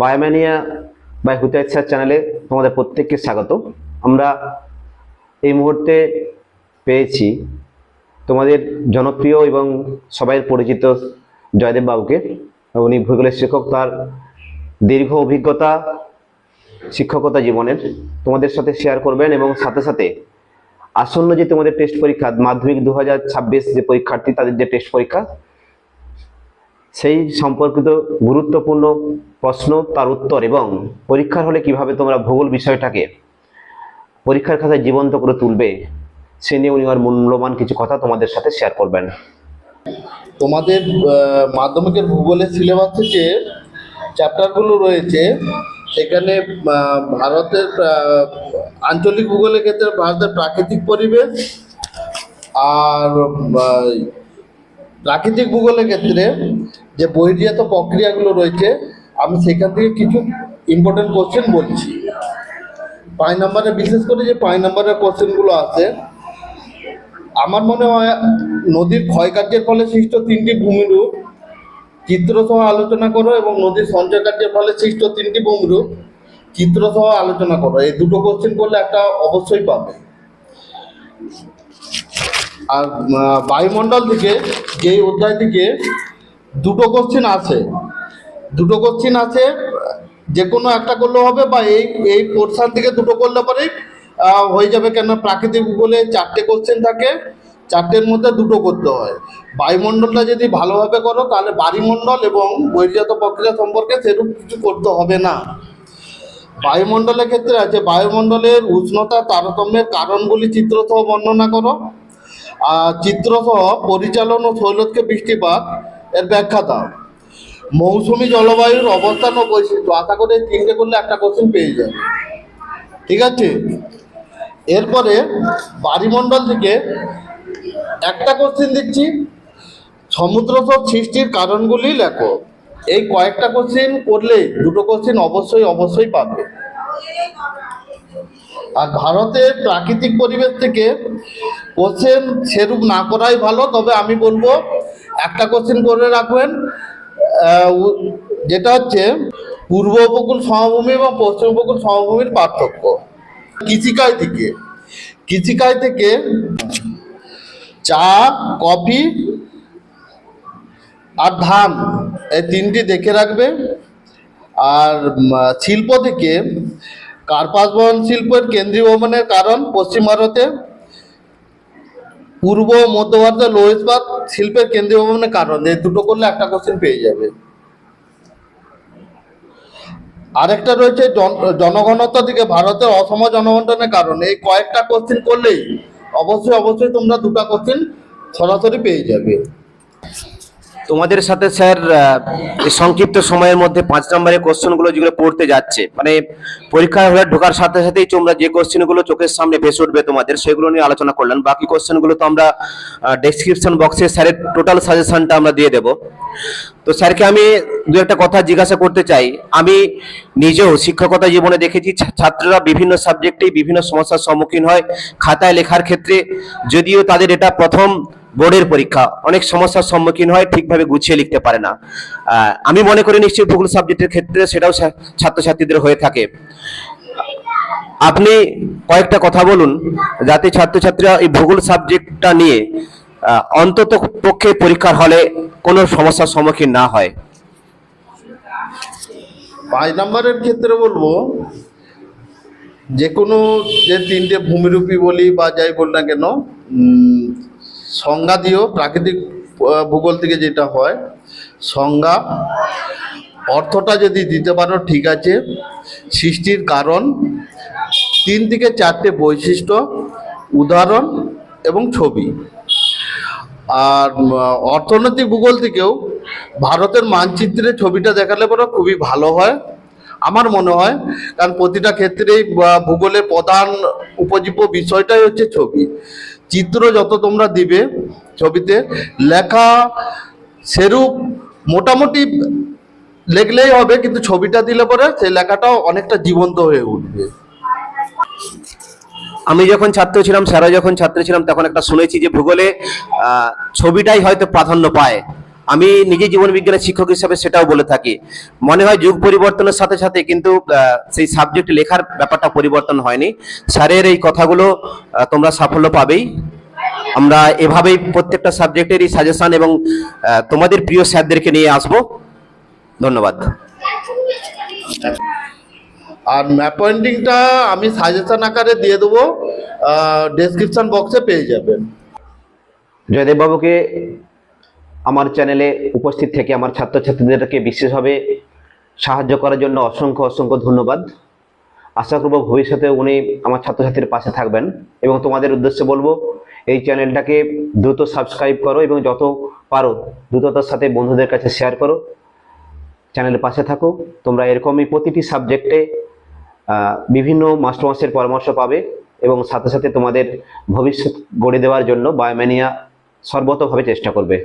বায়োম্যানিয়া by হুতায়ত sir চ্যানেলে তোমাদের প্রত্যেককে স্বাগত। আমরা এই মুহূর্তে পেয়েছি তোমাদের জনপ্রিয় এবং সবাই পরিচিত জয়দেব বাবুকে। উনি ভূগোলের শিক্ষক, তার দীর্ঘ অভিজ্ঞতা, শিক্ষকতা জীবনের তোমাদের সাথে শেয়ার করবেন এবং সাথে সাথে আসন্ন যে তোমাদের টেস্ট পরীক্ষা, মাধ্যমিক দু হাজার ছাব্বিশ যে পরীক্ষার্থী, তাদের যে টেস্ট পরীক্ষা সেই সম্পর্কিত গুরুত্বপূর্ণ প্রশ্ন, তার উত্তর এবং পরীক্ষার হলে কীভাবে তোমরা ভূগোল বিষয়টাকে পরীক্ষার খাতায় জীবন্ত করে তুলবে, সে নিয়ে উনি আর মূল্যবান কিছু কথা তোমাদের সাথে শেয়ার করবেন। তোমাদের মাধ্যমিকের ভূগোলের সিলেবাস থেকে চ্যাপ্টারগুলো রয়েছে। সেখানে ভারতের আঞ্চলিক ভূগোলের ক্ষেত্রে ভারতের প্রাকৃতিক পরিবেশ আর প্রাকৃতিক ভূগোলের ক্ষেত্রে যে বহির্জাত প্রক্রিয়াগুলো রয়েছে, আমি সেখান থেকে কিছু ইম্পর্টেন্ট কোশ্চেন বলছি। পাঁচ নাম্বারে, বিশেষ করে যে পাঁচ নাম্বারের কোশ্চেনগুলো আছে, আমার মনে হয় নদীর ক্ষয়কার্যের ফলে সৃষ্ট তিনটি ভূমিরূপ, চিত্রসহ আলোচনা করো এবং নদীর সঞ্চয় কার্যের ফলে সৃষ্ট তিনটি ভূমিরূপ, চিত্রসহ আলোচনা করো। এই দুটো কোশ্চেন করলে একটা অবশ্যই পাবে। আর বায়ুমণ্ডল থেকে যেই অধ্যায় থেকে দুটো কোশ্চেন আছে। দুটো কোশ্চেন আছে যে কোনো একটা করলে হবে বা এই এই পোর্শন থেকে দুটো করলে আহ, হয়ে যাবে কেন প্রাকৃতিক ভূগোলে চারটে কোশ্চেন থাকে চারটের মধ্যে দুটো করতে হয়। বায়ুমণ্ডলটা যদি ভালোভাবে করো তাহলে বায়ুমণ্ডল এবং বহির্জাত প্রক্রিয়া সম্পর্কে সেরূপ কিছু করতে হবে না। বায়ুমণ্ডলের ক্ষেত্রে আছে বায়ুমণ্ডলের উষ্ণতা তারতম্যের কারণগুলি চিত্রসহ বর্ণনা করো। চিত্রসহ পরিচালন ও শৈলতকে বৃষ্টিপাত এর ব্যাখ্যা দাও মৌসুমী জলবায়ুর অবস্থান ও বৈশিষ্ট্য। আশা করে তিনটে করলে একটা কোশ্চেন পেয়ে যাবে। ঠিক আছে? এরপরে বায়ুমণ্ডল থেকে একটা কোশ্চেন দিচ্ছি। সমুদ্রস্রোত সৃষ্টির কারণগুলি লেখো। এই কয়েকটা কোশ্চেন করলেই দুটো কোশ্চেন অবশ্যই অবশ্যই পাবে। আর ভারতের প্রাকৃতিক পরিবেশ থেকে কোশ্চেন সেরূপ না করাই ভালো, তবে আমি বলব একটা কোশ্চেন করে রাখবেন। যেটা হচ্ছে, পূর্ব উপকূল সমভূমি এবং পশ্চিম উপকূল সমভূমির পার্থক্য। কৃষিকাজ থেকে। কৃষিকাজ থেকে চা, কফি আর ধান, এই তিনটি দেখে রাখবে। আর শিল্প থেকে, কার্পাস বহন শিল্পের কেন্দ্রীয় ভবনের কারণ পশ্চিম ভারতে। পূর্ব মধ্য ভারতে ইস্পাত শিল্পের কেন্দ্রীয় ভবনের কারণ। এই দুটো করলে একটা কোশ্চেন পেয়ে যাবে। আরেকটা রয়েছে জন- জনগণতা থেকে ভারতের অসম জনবন্টনের কারণে। এই কয়েকটা কোশ্চেন করলেই অবশ্যই অবশ্যই তোমরা দুটা কোশ্চেন সরাসরি পেয়ে যাবে। তোমাদের সাথে স্যার সংক্ষিপ্ত সময়ের মধ্যে পাঁচ নম্বরের কোশ্চেনগুলো যেগুলো পড়তে যাচ্ছে মানে পরীক্ষা হলে ঢোকার সাথে সাথেই তোমরা যে কোশ্চেনগুলো চোখের সামনে ভেসে উঠবে তোমাদের, সেগুলো নিয়ে আলোচনা করলেন বাকি কোশ্চেনগুলো তো আমরা ডেসক্রিপশন বক্সে স্যারের টোটাল সাজেশনটা আমরা দিয়ে দেব। তো স্যারকে আমি দু একটা কথা জিজ্ঞাসা করতে চাই। আমি নিজেও শিক্ষকতা জীবনে দেখেছি ছাত্ররা বিভিন্ন সাবজেক্টেই বিভিন্ন সমস্যার সম্মুখীন হয়। খাতায় লেখার ক্ষেত্রে যদিও তাদের এটা প্রথম বোর্ডের পরীক্ষা। অনেক সমস্যার সম্মুখীন হয়, ঠিকভাবে গুছিয়ে লিখতে পারে না। আমি মনে করি নিশ্চয়ই ভূগোল সাবজেক্টের ক্ষেত্রে সেটাও ছাত্রছাত্রীদের হয়ে থাকে। আপনি কয়েকটা কথা বলুন, যাতে ছাত্রছাত্রীরা এই ভূগোল সাবজেক্টটা নিয়ে অন্তত পক্ষে পরীক্ষার হলে কোনো সমস্যার সম্মুখীন না হয়। পাঁচ নম্বরের ক্ষেত্রে বলব, যে কোনো যে তিনটে ভূমিরূপী বলি বা যাই বল না কেন সংজ্ঞা দিও প্রাকৃতিক ভূগোল থেকে যেটা হয়, সংজ্ঞা, অর্থটা যদি দিতে পারো ঠিক আছে, সৃষ্টির কারণ, তিন থেকে চারটে বৈশিষ্ট্য, উদাহরণ এবং ছবি। আর অর্থনৈতিক ভূগোল থেকেও ভারতের মানচিত্রে ছবিটা দেখালে পরে খুবই ভালো হয়, আমার মনে হয়, কারণ প্রতিটা ক্ষেত্রেই ভূগোলের প্রধান উপজীব্য বিষয়টাই হচ্ছে ছবি। চিত্র যত তোমরা দিবে ছবিতে, লেখা সেরূপ মোটামুটি লেখলেই হবে, কিন্তু ছবিটা দিলে পরে সেই লেখাটাও অনেকটা জীবন্ত হয়ে উঠবে। আমি যখন ছাত্র ছিলাম, স্যারও যখন ছাত্র ছিলাম, তখন একটা শুনেছি যে ভূগোলে ছবিটাই হয়তো প্রাধান্য পায়। আমি নিজে জীবন বিজ্ঞানের শিক্ষক হিসাবে সেটাও বলে থাকি। মনে হয় যুগ পরিবর্তনের সাথে সাথে কিন্তু সেই সাবজেক্ট লেখার ব্যাপারটা পরিবর্তন হয়নি। স্যারের এই কথাগুলো তোমরা সাফল্য পাবেই। আমরা এভাবেই প্রত্যেকটা সাবজেক্টেরই সাজেশন এবং তোমাদের প্রিয় স্যারদেরকে নিয়ে আসব। ধন্যবাদ। আর ম্যাপ পয়েন্টিংটা আমি সাজেশন আকারে দিয়ে দেবো ডেসক্রিপশন বক্সে পেয়ে যাবেন। জয়দেব বাবুকে আমার চ্যানেলে উপস্থিত থেকে আমার ছাত্রছাত্রীদেরকে বিশেষভাবে সাহায্য করার জন্য অসংখ্য অসংখ্য ধন্যবাদ। আশা করব ভবিষ্যতে উনি আমার ছাত্রছাত্রীর পাশে থাকবেন এবং তোমাদের উদ্দেশ্যে বলব, এই চ্যানেলটাকে দ্রুত সাবস্ক্রাইব করো এবং যত পারো দ্রুততার সাথে বন্ধুদের কাছে শেয়ার করো। চ্যানেলের পাশে থাকো, তোমরা এরকমই প্রতিটি সাবজেক্টে বিভিন্ন মাস্টারমাসের পরামর্শ পাবে এবং সাথে সাথে তোমাদের ভবিষ্যৎ গড়ে দেওয়ার জন্য বায়োম্যানিয়া সর্বতভাবে চেষ্টা করবে।